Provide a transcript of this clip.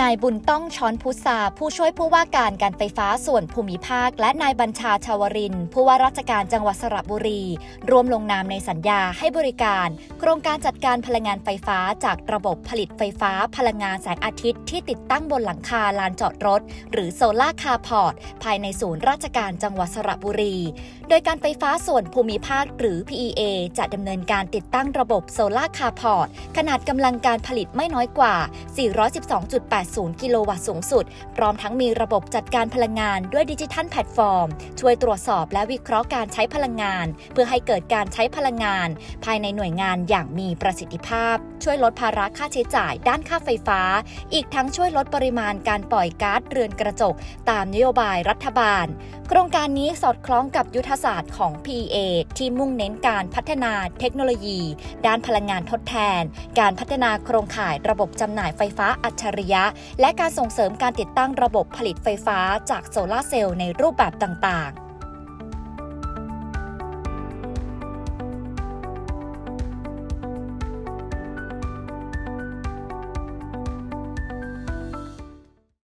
นายบุญต้องช้อนพุทราผู้ช่วยผู้ว่าการการไฟฟ้าส่วนภูมิภาค และนายบัญชาชาวริน ผู้ว่าราชการจังหวัดสระบุรี รวมลงนามในสัญญาให้บริการ โครงการจัดการพลังงานไฟฟ้าจากระบบผลิตไฟฟ้าพลังงานแสงอาทิตย์ที่ติดตั้งบนหลังคาลานจอดรถ หรือโซลาคาร์พอร์ตภายในศูนย์ราชการจังหวัดสระบุรี โดยการไฟฟ้าส่วนภูมิภาคหรือ PEA จะดำเนินการติดตั้งระบบโซลาคาร์พอร์ตขนาดกำลังการผลิตไม่น้อยกว่า 412.80 กิโลวัตต์สูงสุด พร้อมทั้งมีระบบจัดการพลังงานด้วยดิจิทัลแพลตฟอร์ม ช่วยตรวจสอบและวิเคราะห์การใช้พลังงาน เพื่อให้เกิดการใช้พลังงาน ภายในหน่วยงานอย่างมีประสิทธิภาพ ช่วยลดภาระค่าใช้จ่ายด้านค่าไฟฟ้า อีกทั้งช่วยลดปริมาณการปล่อยก๊าซเรือนกระจก ตามนโยบายรัฐบาล โครงการนี้สอดคล้องกับยุทธศาสตร์ของ PEA ที่มุ่งเน้นการพัฒนาเทคโนโลยี ด้านพลังงานทดแทน การพัฒนาโครงข่ายระบบจำหน่ายไฟฟ้าอัจฉริยะ และการส่งเสริมการติดตั้งระบบผลิตไฟฟ้าจากโซลาเซลล์ในรูปแบบต่างๆ